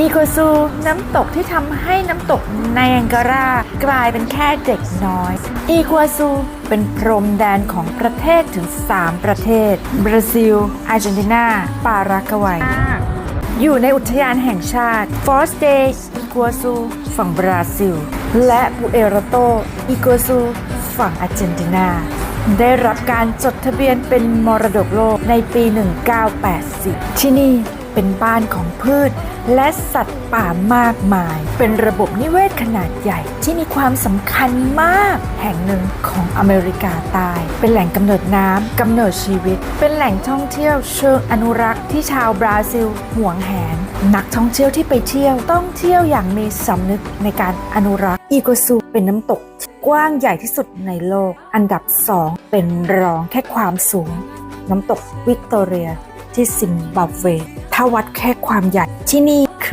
อีโกซูน้ำตกที่ทำให้น้ำตกไนแองการากลายเป็นแค่เด็กน้อย อีกัวซูเป็นพรมแดนของประเทศถึง 3 ประเทศ บราซิล อาร์เจนตินา ปารากวัย อยู่ในอุทยานแห่งชาติฟอสเดย์อีกัวซูฝั่งบราซิล และปูเอโรโตอีกัวซูฝั่งอาร์เจนตินา ได้รับการจดทะเบียนเป็นมรดกโลกในปี 1980 ที่นี่ เป็นบ้านของพืช และสัตว์ป่ามากมาย เป็นระบบนิเวศขนาดใหญ่ที่มีความสำคัญมาก แห่งหนึ่งของอเมริกาใต้ เป็นแหล่งกำเนิดน้ำกำเนิดชีวิต เป็นแหล่งท่องเที่ยวเชิงอนุรักษ์ที่ชาวบราซิลห่วงแหน นักท่องเที่ยวที่ไปเที่ยวต้องเที่ยวอย่างมีสำนึกในการอนุรักษ์อีโกซูเป็นน้ำตกที่กว้างใหญ่ที่สุดในโลก อันดับ 2 เป็นรองแค่ความสูง น้ำตกวิกตอเรียที่ซิมบับเว ถ้าวัดแค่ความใหญ่ที่นี่